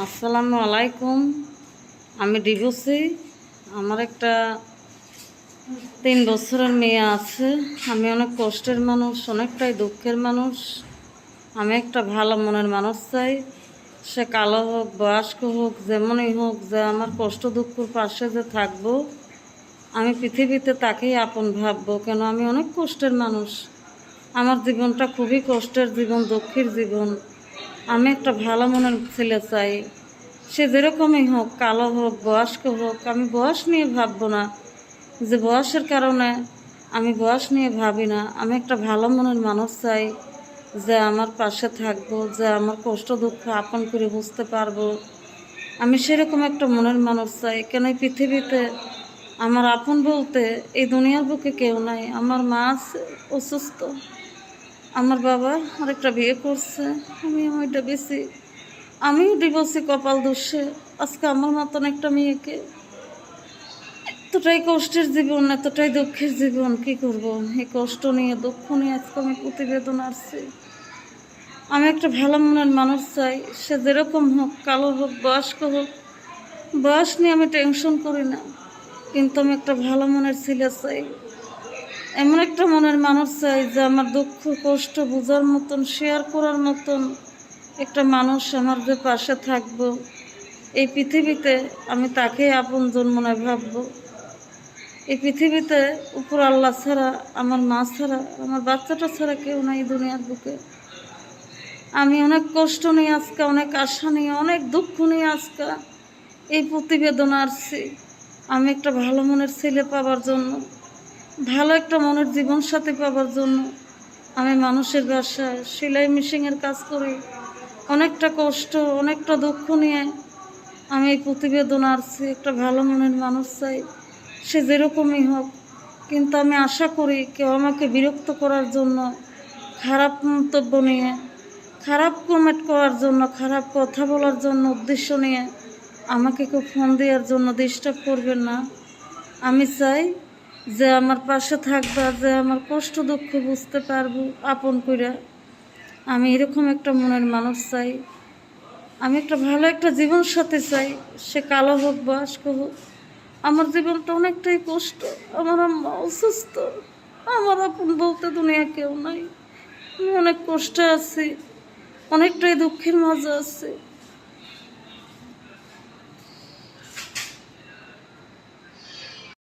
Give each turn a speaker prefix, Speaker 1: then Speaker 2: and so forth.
Speaker 1: আসসালামু আলাইকুম। আমি ডিভোর্সি। আমার একটা তিন বছরের মেয়ে আছে। আমি অনেক কষ্টের মানুষ, অনেকটাই দুঃখের মানুষ। আমি একটা ভালো মনের মানুষ চাই। সে কালো হোক, বয়স্ক হোক, যেমনই হোক, যে আমার কষ্ট দুঃখর পাশে যে থাকব, আমি পৃথিবীতে তাকেই আপন ভাববো। কেন? আমি অনেক কষ্টের মানুষ। আমার জীবনটা খুবই কষ্টের জীবন, দুঃখের জীবন। আমি একটা ভালো মনের ছেলে চাই। সে যেরকমই হোক, কালো হোক, বয়স্ক হোক, আমি বয়স নিয়ে ভাববো না। যে বয়সের কারণে আমি বয়স নিয়ে ভাবি না। আমি একটা ভালো মনের মানুষ চাই, যে আমার পাশে থাকব, যে আমার কষ্ট দুঃখ আপন করে বুঝতে পারব। আমি সেরকম একটা মনের মানুষ চাই। কেন এই পৃথিবীতে আমার আপন বলতে এই দুনিয়ার বুকে কেউ নাই? আমার মা অসুস্থ। আমার বাবা আরেকটা বিয়ে করছে। আমি ওইটা বেশি, আমিও ডিভোর্সি কপাল দোষে আজকে আমার মতন একটা মেয়েকে এতটাই কষ্টের জীবন, এতটাই দুঃখের জীবন, কি করব? এই কষ্ট নিয়ে, দুঃখ নিয়ে আজকে আমি প্রতিবেদন আসছি আমি একটা ভালো মনের মানুষ চাই। সে যেরকম হোক, কালো হোক, বয়স্ক হোক, বয়স নিয়ে আমি টেনশন করি না। কিন্তু আমি একটা ভালো মনের ছেলে চাই। এমন একটা মনের মানুষ চাই যে আমার দুঃখ, কষ্ট বোঝার মতন শেয়ার করার মতন একটা মানুষ আমার যে পাশে থাকব। এই পৃথিবীতে আমি তাকে আপন মনে ভাববো। এই পৃথিবীতে উপর আল্লাহ ছাড়া, আমার মা ছাড়া, আমার বাচ্চাটা ছাড়া কেউ নাই দুনিয়ার বুকে। আমি অনেক কষ্ট নিয়ে আজকে, অনেক আশা নিয়ে, অনেক দুঃখ নিয়ে আজকে এই প্রতিবেদন আসছি আমি একটা ভালো মনের ছেলে পাওয়ার জন্য ভালো একটা মনের জীবন সাথী পাওয়ার জন্য আমি মানুষের বাসায় সেলাই মেশিনের কাজ করি। অনেকটা কষ্ট, অনেকটা দুঃখ নিয়ে আমি এই প্রতিবেদন আসছি, একটা ভালো মনের মানুষ চাই, সে যেরকমই হোক। কিন্তু আমি আশা করি কেউ আমাকে বিরক্ত করার জন্য, খারাপ মন্তব্য নিয়ে, খারাপ কমেন্ট করার জন্য, খারাপ কথা বলার জন্য উদ্দেশ্য নিয়ে আমাকে কেউ ফোন দেওয়ার জন্য ডিস্টার্ব করবেন না। আমি চাই যে আমার পাশে থাকবা, যে আমার কষ্ট দুঃখ বুঝতে পারব, আপন করে আমি এরকম একটা মনের মানুষ চাই। আমি একটা ভালো একটা জীবন সাথে চাই। সে কালো হোক, বয়স্ক হোক। আমার জীবনটা অনেকটাই কষ্ট। আমার আম্মা অসুস্থ। আমার আপন বলতে দুনিয়া কেউ নাই। আমি অনেক কষ্টে আছি। অনেকটাই দুঃখের মাঝে আছি।